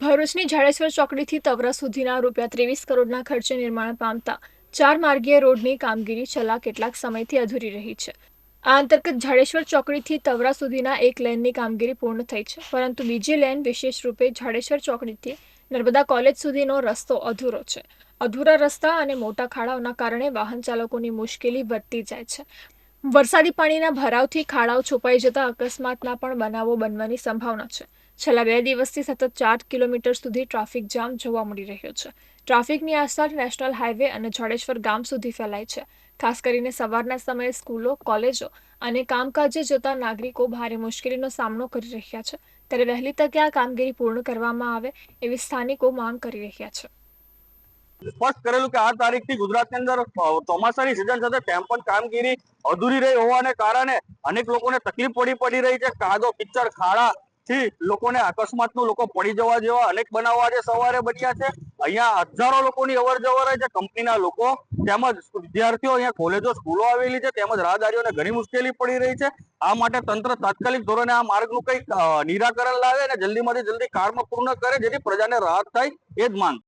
ભરૂચની જાડેશ્વર ચોકડીથી તવરા સુધીના રૂપિયા ત્રેવીસ કરોડના ખર્ચે નિર્માણ પામતા ચાર માર્ગીય રોડની કામગીરી છેલ્લા કેટલાક સમયથી અધૂરી રહી છે. આ અંતર્ગત જાડેશ્વર ચોકડીથી તવરા સુધીના એક લેનની કામગીરી પૂર્ણ થઈ છે, પરંતુ બીજી લેન વિશેષ રૂપે જાડેશ્વર ચોકડીથી નર્મદા કોલેજ સુધીનો રસ્તો અધૂરો છે. અધૂરા રસ્તા અને મોટા ખાડાઓના કારણે વાહન ચાલકોની મુશ્કેલી વધતી જાય છે. વરસાદી પાણીના ભરાવથી ખાડાઓ છુપાઈ જતા અકસ્માતના પણ બનાવો બનવાની સંભાવના છે. છેલ્લા બે દિવસથી સતત ચાર કિલોમીટર સુધી ટ્રાફિક જામ જોવા મળી રહ્યો છે. ટ્રાફિકની અસર નેશનલ હાઈવે અને જાડેશ્વર ગામ સુધી ફેલાય છે. ખાસ કરીને સવારના સમયે સ્કૂલો, કોલેજો અને કામકાજે જતા નાગરિકો ભારે મુશ્કેલીનો સામનો કરી રહ્યા છે. ત્યારે વહેલી તકે આ કામગીરી પૂર્ણ કરવામાં આવે એવી સ્થાનિકો માંગ કરી રહ્યા છે. સ્પષ્ટ કરેલું કે આ તારીખથી ગુજરાતની અંદર ચોમાસાની સિઝન સાથે તેમ પણ કામગીરી અધૂરી રહી હોવાને કારણે અનેક લોકોને તકલીફ પડી પડી રહી છે. કાદો કિચડ ખાડા થી લોકોને અકસ્માતનું લોકો પડી જવા જેવા અનેક બનાવો આજે સવારે બન્યા છે. અહીંયા હજારો લોકોની અવર જવર છે, કંપનીના લોકો, તેમજ વિદ્યાર્થીઓ અહીંયા કોલેજો, સ્કૂલો આવેલી છે, તેમજ રાહદારીઓને ઘણી મુશ્કેલી પડી રહી છે. આ માટે તંત્ર તાત્કાલિક ધોરણે આ માર્ગનું કંઈક નિરાકરણ લાવે અને જલ્દીમાંથી જલ્દી કારમાં પૂર્ણ કરે, જેથી પ્રજાને રાહત થાય, એ જ માંગ.